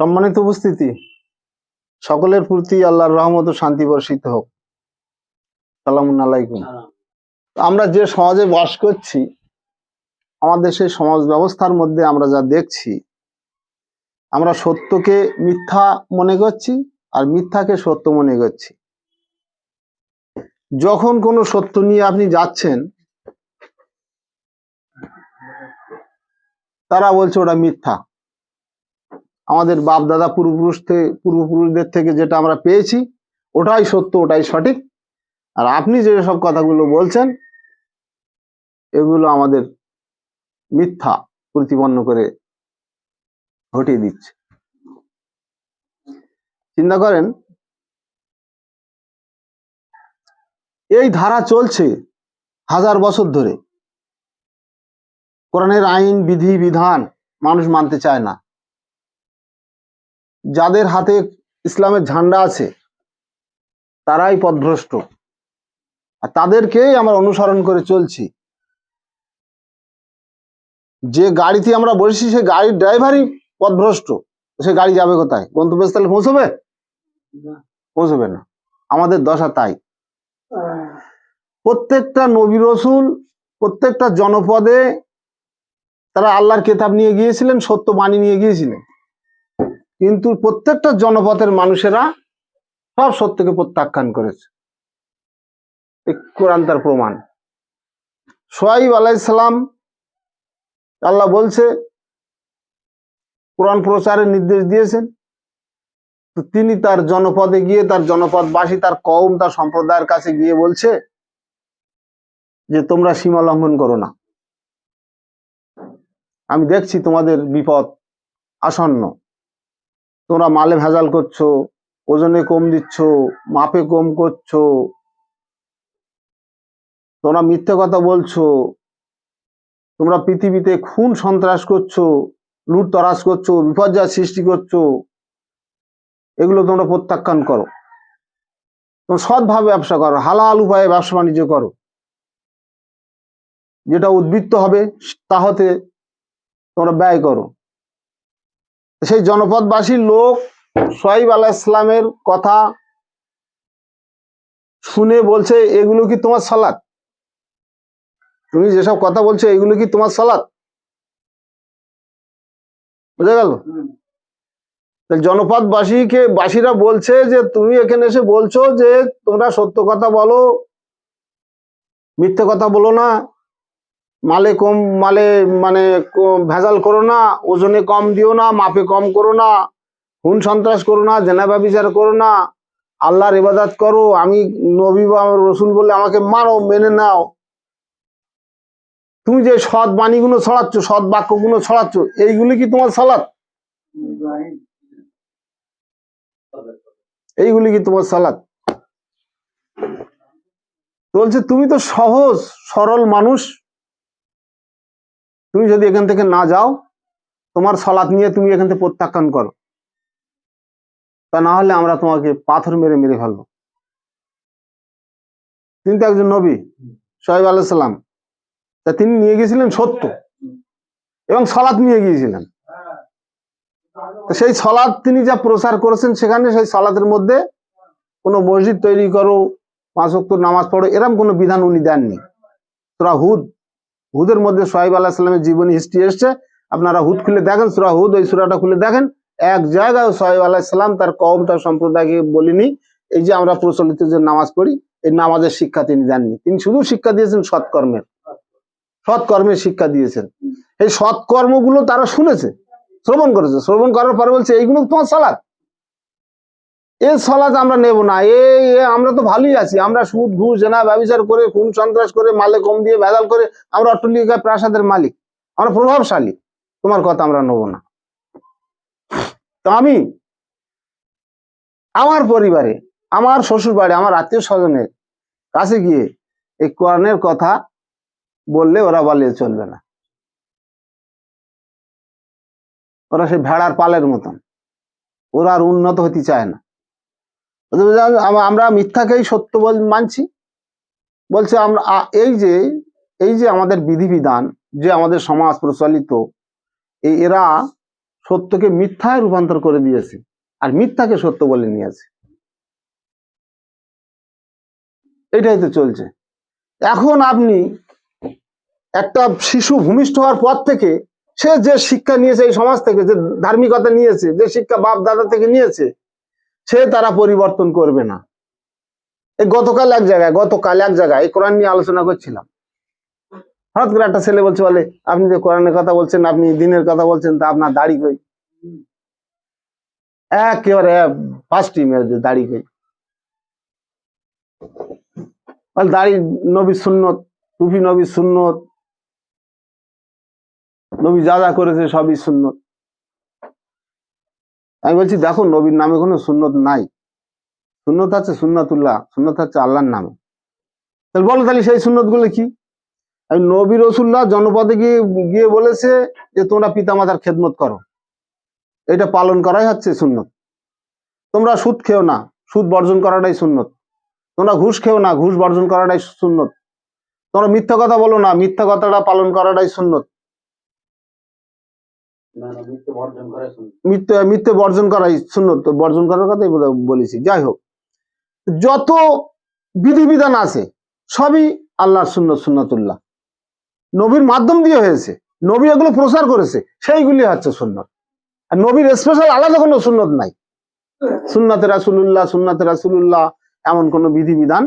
সম্মানিত উপস্থিতি, সকলের প্রতি আল্লাহর রহমত ও শান্তি বর্ষিত হোক। সালামুন আলাইকুম। আমরা যে সমাজে বাস করছি, আমাদের সেই সমাজ ব্যবস্থার মধ্যে আমরা যা দেখছি, আমরা সত্যকে মিথ্যা মনে করছি আর মিথ্যাকে সত্য মনে করছি। যখন কোনো সত্য নিয়ে আপনি যাচ্ছেন, তারা বলছে ওটা মিথ্যা। আমাদের বাপ দাদা পূর্বপুরুষ থেকে পূর্বপুরুষদের থেকে যেটা আমরা পেয়েছি, ওটাই সত্য, ওটাই সঠিক। আর আপনি যে সব কথাগুলো বলছেন, এগুলো আমাদের মিথ্যা প্রতিপন্ন করে ঘটিয়ে দিচ্ছে। চিন্তা করেন, এই ধারা চলছে হাজার বছর ধরে। কোরআনের আইন, বিধি, বিধান মানুষ মানতে চায় না। যাদের হাতে ইসলামের ঝান্ডা আছে, তারাই পদভ্রষ্ট আর তাদেরকেই আমরা অনুসরণ করে চলছি। যে গাড়িতে আমরা বসেছি, সে গাড়ির ড্রাইভারই পদভ্রষ্ট সে গাড়ি যাবে কোথায়? গন্তব্যস্থলে পৌঁছবে? পৌঁছবে না। আমাদের দশা তাই। প্রত্যেকটা নবী রসুল, প্রত্যেকটা জনপদে তারা আল্লাহর কেতাব নিয়ে গিয়েছিলেন, সত্য বাণী নিয়ে গিয়েছিলেন। কিন্তু প্রত্যেকটা জনপথের মানুষেরা সব সত্যকে প্রত্যাখ্যান করেছে। কোরআন তার প্রমাণ। সোয়াইব আলাইসালাম আল্লাহ বলছে, কোরআন প্রচারের নির্দেশ দিয়েছেন। তো তিনি তার জনপদে গিয়ে, তার জনপদবাসী, তার কওম, তার সম্প্রদায়ের কাছে গিয়ে বলছে যে, তোমরা সীমা লঙ্ঘন করো না। আমি দেখছি তোমাদের বিপদ আসন্ন। তোমরা মালে ভেজাল করছ, ওজনে কম দিচ্ছ, মাপে কম করছ। তোমরা মিথ্যে কথা বলছো। তোমরা পৃথিবীতে খুন সন্ত্রাস করছ, লুট তরাজ করছ, বিপর্যয় সৃষ্টি করছ। এগুলো তোমরা প্রত্যাখ্যান করো। তোমরা সৎভাবে ব্যবসা করো, হালাল উপায়ে ব্যবসা বাণিজ্য করো। যেটা উদ্বৃত্ত হবে তা হতে তোমরা ব্যয় করো। সেই জনপদবাসীর লোক সোয়াইব আলাহ ইসলামের কথা শুনে বলছে, এগুলো কি তোমার সালাত? তুমি যেসব কথা বলছো, এগুলো কি তোমার সালাত? বুঝা গেল? জনপদবাসীকে, বাসীরা বলছে যে, তুমি এখানে এসে বলছো যে, তোমরা সত্য কথা বলো, মিথ্যে কথা বলো না মালে কম, মালে মানে ভেজাল করো না, ওজনে কম দিও না, মাপে কম করো না খুন সন্ত্রাস করো না, জেনাবা বিচার করো না, আল্লাহর ইবাদাত করো, আমি নবী বা রসুল বলে আমাকে মানো মেনে নাও। তুমি যে সৎ বাণীগুলো ছড়াচ্ছ, সৎ বাক্যগুলো ছড়াচ্ছ, এইগুলি কি তোমার সালাত? এইগুলি কি তোমার সালাত? বলছে, তুমি তো সহজ, সরল মানুষ। তুমি যদি এখান থেকে না যাও, তোমার সলাৎ নিয়ে তুমি এখান থেকে প্রত্যাখ্যান করো। তা না হলে আমরা তোমাকে পাথর মেরে মেরে ফেলব। তিনি তো একজন নবী, সোহেব আলাইসাল্লাম তা তিনি নিয়ে গিয়েছিলেন সত্য এবং সলাৎ নিয়ে গিয়েছিলেন। সেই সলাৎ তিনি যা প্রচার করেছেন সেখানে সেই সলাতের মধ্যে কোনো মসজিদ তৈরি করো, পাঁচ নামাজ পড়ো এরকম কোনো বিধান উনি দেননি। তোরা হুদ হুদের মধ্যে সোহাইব আল্লাহ সাল্লামের জীবনী হিস্ট্রি এসছে। আপনারা হুদ খুলে দেখেন, সুরা হুদ ওই সুরাটা খুলে দেখেন। এক জায়গায় সোহাইব আল্লাহ সাল্লাম তার কম তার সম্প্রদায়কে বলিনি। এই যে আমরা প্রচলিত যে নামাজ পড়ি, এই নামাজের শিক্ষা তিনি দেননি। তিনি শুধু শিক্ষা দিয়েছেন সৎকর্মের। সৎকর্মের শিক্ষা দিয়েছেন। এই সৎকর্মগুলো তারা শুনেছে, শ্রবণ করেছে। শ্রবণ করার পরে বলছে, এইগুলো তোমার সালাদ এই সলাৎ আমরা নেব না, এ আমরা তো ভালোই আছি। আমরা সুদ, ঘুষ, জেনা, ব্যবচার করে, খুন, সন্ত্রাস করে, মালে কম দিয়ে ভেদাল করে, আমরা অট্টলিকা প্রাসাদের মালিক। আমরা প্রভাবশালী, তোমার কথা আমরা নেব না। তো আমি, আমার পরিবারে, আমার শ্বশুর বাড়ি আমার আত্মীয় স্বজনের কাছে গিয়ে এই কোরআনের কথা বললে ওরা বলে চলবে না। ওরা সেই ভেড়ার পালের মতন। ওরা আর উন্নত হতে চায় না। আমরা মিথ্যাকেই সত্য বল, মানছি। বলছে আমরা এই যে এই যে আমাদের বিধিবিধান, যে আমাদের সমাজ প্রচলিত, এই এরা সত্যকে মিথ্যায় রূপান্তর করে দিয়েছে, আর মিথ্যাকে সত্য বলে নিয়েছে। এটাই তো চলছে। এখন আপনি একটা শিশু ভূমিষ্ঠ হওয়ার পর থেকে, সে যে শিক্ষা নিয়েছে এই সমাজ থেকে, যে ধার্মিকতা নিয়েছে, যে শিক্ষা বাপ দাদা থেকে নিয়েছে সে তারা পরিবর্তন করবে না। এই গতকাল এক জায়গায়, গতকাল এক জায়গায় এই কোরআন নিয়ে আলোচনা করছিলাম। হঠাৎ করে একটা ছেলে বলছে, বলে, আপনি যে কোরআনের কথা বলছেন, আপনি দিনের কথা বলছেন, তা আপনার দাড়ি কই? একেবারে ফার্স্ট টিমের দাড়ি কই? দাড়ি নবী সুন্নত, টুপি নবী সুন্নত, নবী যা যা করেছে সবই সুন্নত। আমি বলছি, দেখো, নবীর নামে কোনো সুন্নত নাই। সুন্নত আছে সুন্নাতুল্লাহ, সুন্নত হচ্ছে আল্লাহর নামে। তাহলে বলো, তাহলে সেই সুন্নতগুলো কি? আমি নবী রসুল্লাহ জনপদে গিয়ে গিয়ে বলেছে যে, তোমরা পিতামাতার খেদমত করো। এটা পালন করাই হচ্ছে সুন্নত। তোমরা সুদ খেও না, সুদ বর্জন করাটাই সুন্নত। তোমরা ঘুষ খেও না, ঘুষ বর্জন করাটাই সুন্নত। তোমরা মিথ্যা কথা বলো না, মিথ্যা কথাটা পালন করাটাই সুন্নত। মিথ্যে মিথ্যে বর্জন করাই সুন্নত। বর্জন করার কথাই বলেছি। যাই হোক, যত বিধিবিধান আছে, সবই আল্লাহর সুন্নত, সুন্নতুল্লাহ। নবীর মাধ্যম দিয়ে হয়েছে। নবী এগুলো প্রচার করেছে, সেইগুলি হচ্ছে সুন্নত। আর নবীর স্পেশাল আলাদা কোনো সুন্নত নাই। সুন্নাতে রাসুল্লাহ সুন্নাতে রাসুল্লাহ এমন কোনো বিধিবিধান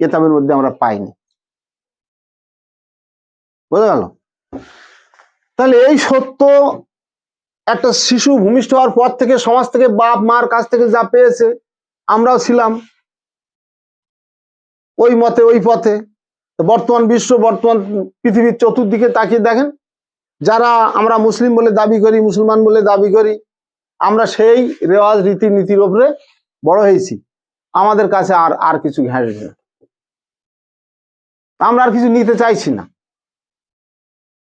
কেতাবের মধ্যে আমরা পাইনি। বোঝা গেল? তাহলে এই সত্য একটা শিশু ভূমিষ্ঠ হওয়ার পর থেকে সমাজ থেকে বাপ, মার কাছ থেকে যা পেয়েছে, আমরাও ছিলাম ওই মতে, ওই পথে। বর্তমান বিশ্ব, বর্তমান পৃথিবীর চতুর্দিকে তাকিয়ে দেখেন, যারা আমরা মুসলিম বলে দাবি করি, মুসলমান বলে দাবি করি, আমরা সেই রেওয়াজ, রীতিনীতির ওপরে বড় হয়েছি। আমাদের কাছে আর আর কিছু ঘাসবে না আমরা আর কিছু নিতে চাইছি না।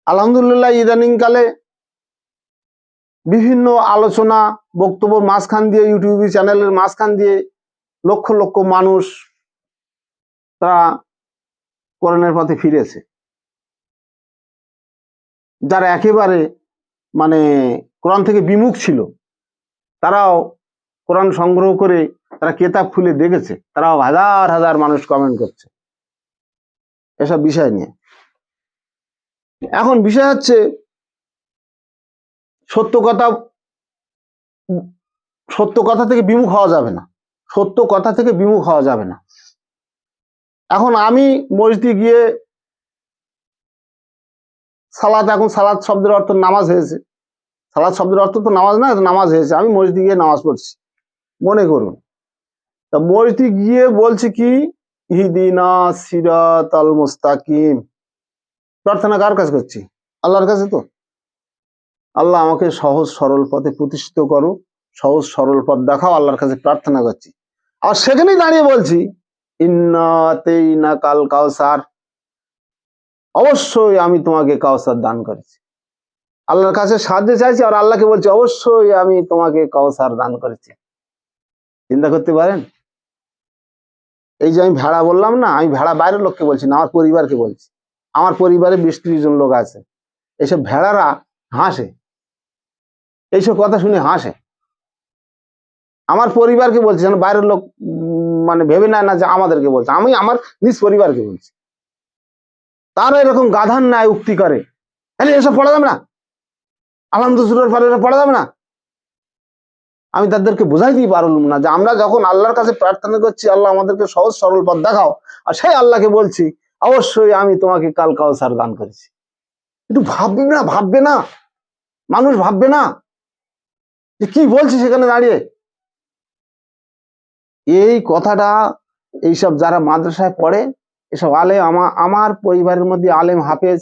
আলহামদুলিল্লাহ ইদানিং কালে বিভিন্ন আলোচনা বক্তব্য মাঝখান দিয়ে ইউটিউব চ্যানেলের মাঝখান দিয়ে লক্ষ লক্ষ মানুষ তারা কোরআনের পথে ফিরেছে। যারা একেবারে মানে কোরআন থেকে বিমুখ ছিল, তারাও কোরআন সংগ্রহ করে তারা কেতাব খুলে দেখেছে, তারাও হাজার হাজার মানুষ কমেন্ট করছে। এসব বিষয় নিয়ে। এখন বিষয় হচ্ছে সত্য কথা সত্য কথা থেকে বিমুখ হওয়া যাবে না। সত্য কথা থেকে বিমুখ হওয়া যাবে না। এখন আমি মসজিদে গিয়ে সালাদ এখন সালাদ শব্দের অর্থ নামাজ হয়েছে। সালাদ শব্দের অর্থ তো নামাজ না নামাজ হয়েছে। আমি মসজিদে গিয়ে নামাজ পড়ছি। মনে করুন। তা মসজিদে গিয়ে বলছি কি? ইহদিনা সিরাত আল মুস্তাকিম। প্রার্থনা কার কাছে করছি? আল্লাহর কাছে তো? আল্লাহ আমাকে সহজ সরল পথে প্রতিষ্ঠিত করো, সহজ সরল পথ দেখাও, আল্লাহর কাছে প্রার্থনা করছি। আর সেখানেই দাঁড়িয়ে বলছি ইন্নাতেই কাল কাউসার অবশ্যই আমি তোমাকে কাউসার দান করেছি। আল্লাহর কাছে সাহায্য চাইছি আর আল্লাহকে বলছি, অবশ্যই আমি তোমাকে কাউসার দান করেছি। চিন্তা করতে পারেন? এই যে আমি ভেড়া বললাম না, আমি ভেড়া বাইরের লোককে বলছি না, আমার পরিবারকে বলছি। আমার পরিবারে বিশ ত্রিশ জন লোক আছে। এইসব ভেড়ারা হাসে। এইসব কথা শুনে হাসে। আমার পরিবারকে বলছি যেন বাইরের লোক মানে ভেবে নেয় না যে আমাদেরকে বলছে। আমি আমার নিজ পরিবারকে বলছি। তারা এরকম গাধার ন্যায় উক্তি করে। তাহলে এসব পড়া যাবে না? আলহামদুসুরের পরে এটা পড়া যাবে না? আমি তাদেরকে বোঝাই দিই পারলাম না যে আমরা যখন আল্লাহর কাছে প্রার্থনা করছি, আল্লাহ আমাদেরকে সহজ সরল পথ দেখাও, আর সেই আল্লাহকে বলছি, অবশ্যই আমি তোমাকে কাল কাউসার দান করেছি। একটু ভাববে না ভাববে না? মানুষ ভাববে না? যে কি বলছি সেখানে দাঁড়িয়ে? এই কথাটা এইসব যারা মাদ্রাসায় পড়ে, এসব আলেম আমার আমার পরিবারের মধ্যে আলেম হাফেজ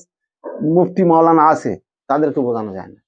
মুফতি মাওলানা আছে, তাদেরকে বোঝানো যায় না।